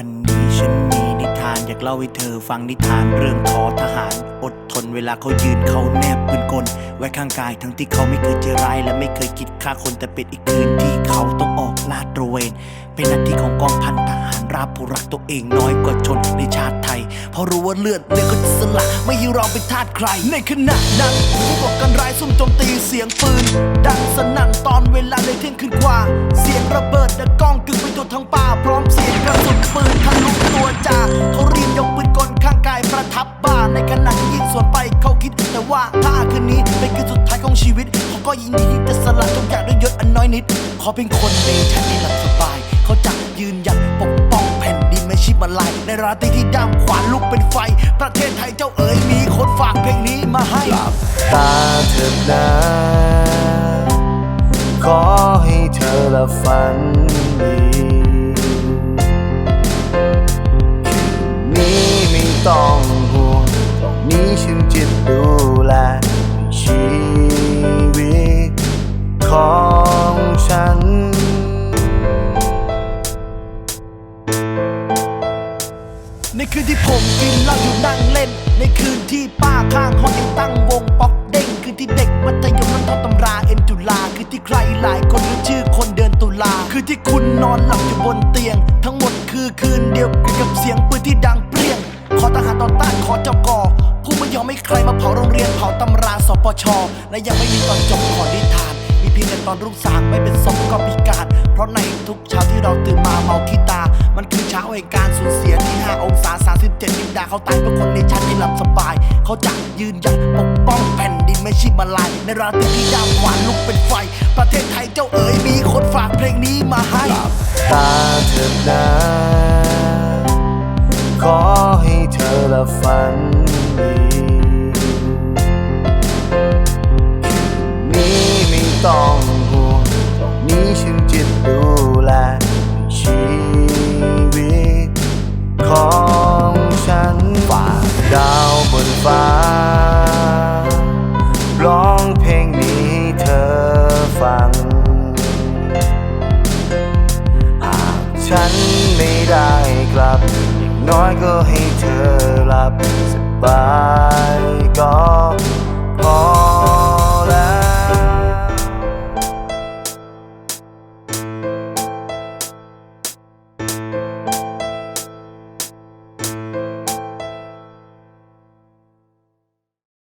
วันนี้ฉันมีนิทานอยากเล่าให้เธอฟังนิทานเรื่องขอทหาร อดทนเวลาเขายืนเขาแนบปืนกล ไว้ข้างกายทั้งที่เขาไม่เคยเจอร้ายและไม่เคยคิดฆ่าคนแต่เป็นอีกคืนที่เขาต้องออกลาดตระเวน เป็นหน้าที่ของกองพันทหารราบผู้รักตัวเองน้อยกว่าชนในชาติไทย เพราะรู้ว่าเลือดเนื้อก็จะสละไม่ให้เราเป็นทาสใคร ในขณะนั้นผู้ก่อการร้ายซุ่มโจมตีเสียงปืน ดังสนั่นตอนเวลาเลเที่ยงคืนกว่า เสียงระเบิดและกล้องกึ่ บบ่าในขณะที่ยิงสวนไปเขาคิดแต่ว่าถ้าคืนนี้เป็นคืนสุดท้ายของชีวิตเขาก็ยินดีที่จะสละทุกอย่างด้วยยศอันน้อยนิด ขอเพียงคนในฉันได้หลับสบาย เขาจะยืนหยัดปกป้องแผ่นดินไม่ชิบมาลายในราตรีที่ดำขวานลุกเป็นไฟ ประเทศไทยเจ้าเอ๋ยมีคนฝากเพลงนี้มาให้ นี้ฉันจะดูแลชีวิตของฉัน ในคืนที่ผมกินเหล้าอยู่นั่งเล่น ในคืนที่ป้าข้างห้องยังตั้งวงป๊อกเด้งคืนที่เด็กมัธยมนั่งท่องตำราเอ็นจุฬาคือที่ใครหลายคนรู้ชื่อคนเดือนตุลา คือที่คุณนอนหลับอยู่บนเตียง ทั้งหมดคือคืนเดียวกันกับเสียงปืนที่ดังเปรี้ยง ขอทหารต่อต้านขอเจ้า ม่ยอมใครมาเผาโรงเรียนเผาตำราสปช และยังไม่มีตอนจบขอนิทาน มีเพียงแต่ตอนรุ่งสางไม่เป็นศพก็พิการ เพราะในทุกเช้าที่เราตื่นมาเมาขี้ตา มันคือเช้าแห่งการสูญเสียที่ 5 องศา 37ดินดาเขาตายเพื่อคนในชั้นให้หลับสบาย เขาจะยืนหยัดปกป้องแผ่นดินไม่ใชิมาลาย ในราตรีที่ดำขวานลุกเป็นไฟ ประเทศไทยเจ้าเอ๋ยมีคนฝากเพลงนี้มาให้ตาเถิดนะขอให้เธอละฝันดี ต้องห่วงตรงนี้ฉันจะดูแลชีวิตของฉันฝากดาวบนฟ้า ร้องเพลงนี้ให้เธอฟัง หากฉันไม่ได้กลับ อย่างน้อยก็ให้เธอหลับสบายก็พ